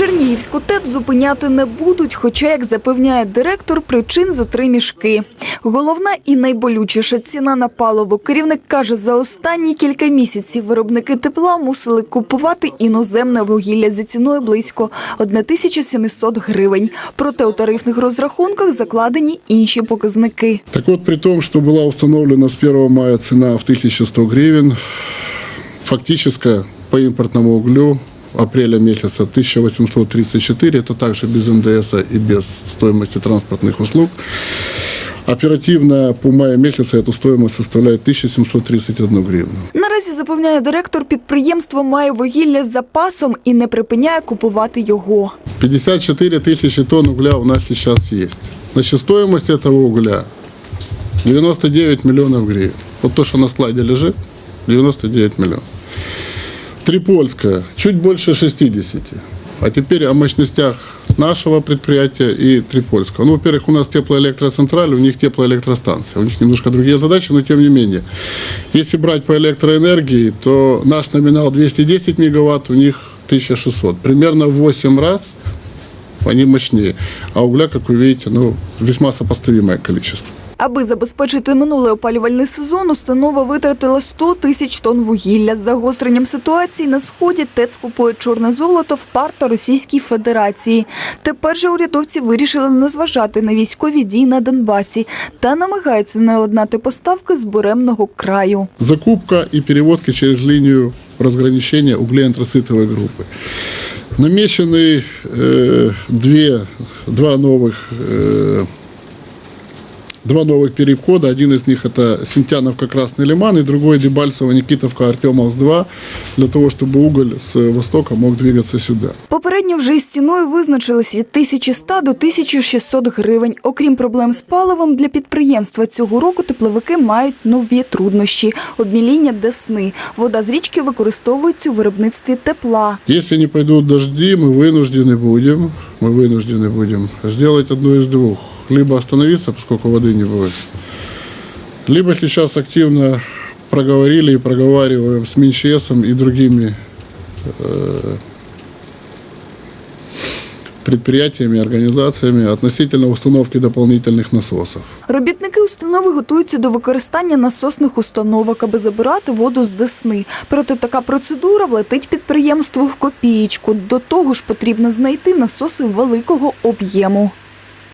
Чернігівську ТЕП зупиняти не будуть, хоча, як запевняє директор, причин зо три мішки. Головна і найболючіша ціна на паливо. Керівник каже, за останні кілька місяців виробники тепла мусили купувати іноземне вугілля за ціною близько 1700 гривень. Проте у тарифних розрахунках закладені інші показники. Так вот, при том, что была установлена с 1 мая цена в 1100 гривен, фактическая по импортному углю апреля месяца 1834, это также без НДС и без стоимости транспортных услуг. Оперативно по мая месяца эту стоимость составляет 1731 гривну. Наразі запевняє директор, підприємство має вугілля з запасом і не припиняє купувати його. 54 тысячи тонн угля у нас сейчас есть. Значит, стоимость этого угля 99 миллионов гривен. Вот то, что на складе лежит, 99 миллионов. Трипольская чуть больше 60. А теперь о мощностях нашего предприятия и Трипольского. Ну, во-первых, у нас теплоэлектроцентраль, у них теплоэлектростанция. У них немножко другие задачи, но тем не менее. Если брать по электроэнергии, то наш номинал 210 мегаватт, у них 1600. Примерно в 8 раз они мощнее. А угля, как вы видите, ну, весьма сопоставимое количество. Аби забезпечити минулий опалювальний сезон, установа витратила 100 тисяч тонн вугілля. З загостренням ситуації на сході ТЕЦ купує чорне золото в ПАР та Російській Федерації. Тепер же урядовці вирішили не зважати на військові дії на Донбасі та намагаються наладнати поставки з буремного краю. Закупка и перевозки через линию разграничения углеантрацитовой группы Намечены э, две, два новых э, Два новых перехода. Один из них это Синтяновка Красный Лиман, и другой Дебальцево Никитовка Артемовс-2, для того, чтобы уголь с востока мог двигаться сюда. Попередньо вже із ціною визначились від 1100 до 1600 гривень. Окрім проблем з паливом, для підприємства цього року тепловики мають нові труднощі – обміління десни. Вода з річки використовується у виробництві тепла. Если не пойдут дожди, мы вынуждены будем, мы вынуждены будем сделать одно из двух. Либо остановиться, поскольку воды не будет, либо сейчас активно проговорили и проговариваем с Минчесом и другими э, предприятиями, организациями относительно установки дополнительных насосов. Робітники установи готуються до використання насосних установок, аби забирати воду з десни. Проте така процедура влетить підприємству в копієчку. До того ж потрібно знайти насоси великого об'єму.